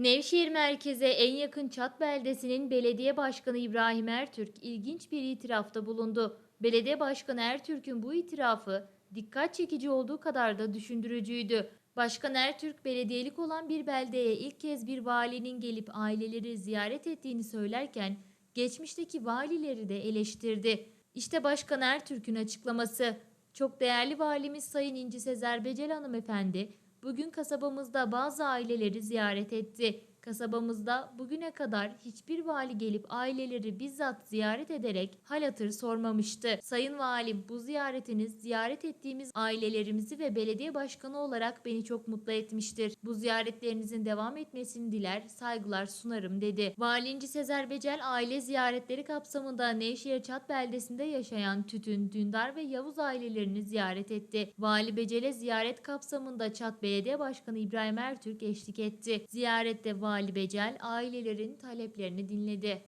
Nevşehir merkeze en yakın Çat beldesinin belediye başkanı İbrahim Ertürk ilginç bir itirafta bulundu. Belediye başkanı Ertürk'ün bu itirafı dikkat çekici olduğu kadar da düşündürücüydü. Başkan Ertürk belediyelik olan bir beldeye ilk kez bir valinin gelip aileleri ziyaret ettiğini söylerken geçmişteki valileri de eleştirdi. İşte Başkan Ertürk'ün açıklaması. Çok değerli valimiz Sayın İnci Sezer Becel hanımefendi bugün kasabamızda bazı aileleri ziyaret etti. Kasabamızda bugüne kadar hiçbir vali gelip aileleri bizzat ziyaret ederek hal hatır sormamıştı. Sayın Valim bu ziyaretiniz ziyaret ettiğimiz ailelerimizi ve belediye başkanı olarak beni çok mutlu etmiştir. Bu ziyaretlerinizin devam etmesini diler, saygılar sunarım dedi. Valinci Sezer Becel aile ziyaretleri kapsamında Nevşehir Çat beldesinde yaşayan Tütün, Dündar ve Yavuz ailelerini ziyaret etti. Vali Becel'e ziyaret kapsamında Çat Belediye Başkanı İbrahim Ertürk eşlik etti. Ziyarette Vali Becel ailelerin taleplerini dinledi.